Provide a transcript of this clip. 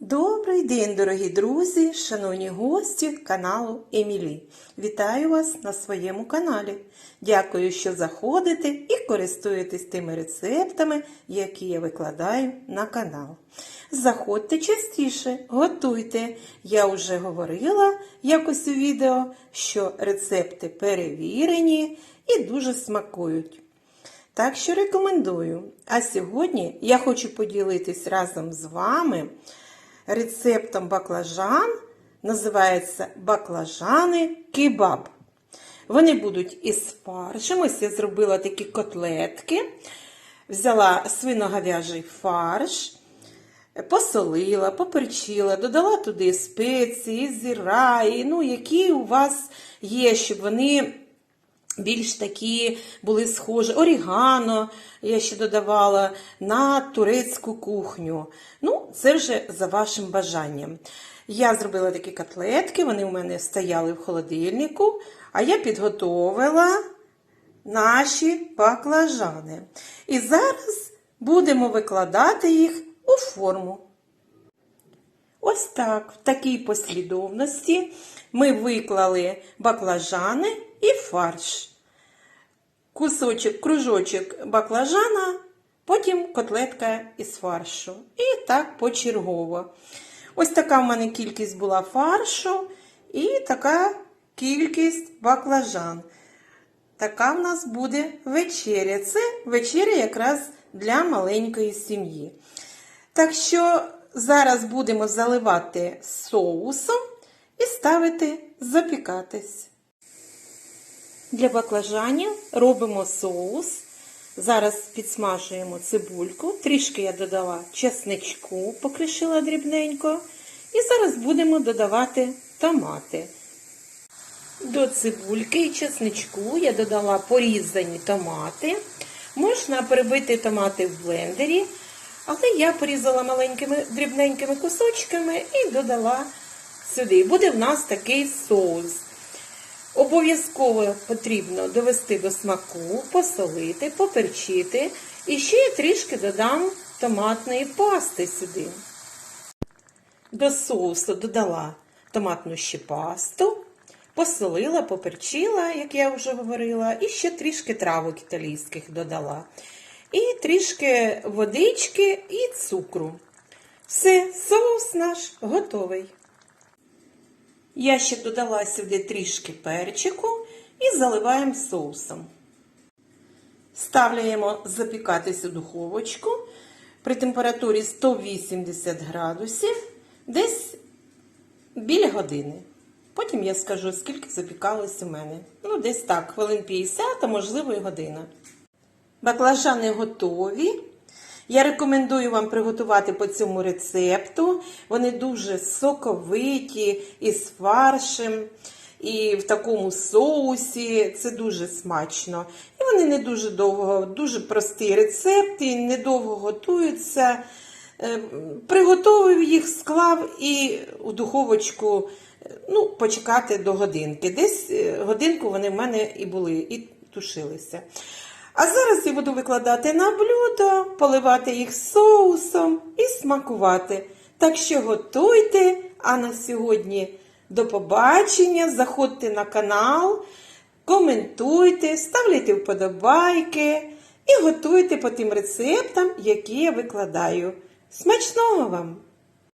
Добрий день, дорогі друзі, шановні гості каналу Емілі. Вітаю вас на своєму каналі. Дякую, що заходите і користуєтесь тими рецептами, які я викладаю на канал. Заходьте частіше, готуйте. Я вже говорила якось у відео, що рецепти перевірені і дуже смакують. Так що рекомендую. А сьогодні я хочу поділитись разом з вами рецептом баклажан. Називається баклажани кебаб. Вони будуть із фаршем. Ось я зробила такі котлетки. Взяла свиноговяжий фарш, посолила, поперчила, додала туди спеції, зіраї, ну, які у вас є, щоб вони більш такі були схожі. Орігано я ще додавала на турецьку кухню. Ну, це вже за вашим бажанням. Я зробила такі котлетки, вони у мене стояли в холодильнику, а я підготовила наші баклажани. І зараз будемо викладати їх у форму. Ось так, в такій послідовності ми виклали баклажани і фарш. Кусочок, кружочок баклажана, потім котлетка із фаршу. І так почергово. Ось така в мене кількість була фаршу і така кількість баклажан. Така в нас буде вечеря. Це вечеря якраз для маленької сім'ї. Так що зараз будемо заливати соусом і ставити запікатись. Для баклажанів робимо соус. Зараз підсмажуємо цибульку. Трішки я додала чесничку, покришила дрібненько. І зараз будемо додавати томати. До цибульки і чесничку я додала порізані томати. Можна перебити томати в блендері, але я порізала маленькими дрібненькими кусочками і додала сюди. Буде в нас такий соус. Обов'язково потрібно довести до смаку, посолити, поперчити. І ще я трішки додам томатної пасти сюди. До соусу додала томатну ще пасту, посолила, поперчила, як я вже говорила, і ще трішки травок італійських додала. І трішки водички і цукру. Все, соус наш готовий. Я ще додала сюди трішки перчику і заливаємо соусом. Ставляємо запікатись у духовочку при температурі 180 градусів десь біля години. Потім я скажу, скільки запікалось у мене. Ну, десь так, хвилин 50, а можливо і година. Баклажани готові. Я рекомендую вам приготувати по цьому рецепту. Вони дуже соковиті із фаршем, і в такому соусі. Це дуже смачно. І вони не дуже довго, дуже простий рецепт, і недовго готуються. Е, Приготовив їх, склав і у духовочку ну, почекати до годинки. Десь е, годинку вони в мене і були, і тушилися. А зараз я буду викладати на блюдо, поливати їх соусом і смакувати. Так що готуйте, а на сьогодні до побачення. Заходьте на канал, коментуйте, ставляйте вподобайки і готуйте по тим рецептам, які я викладаю. Смачного вам!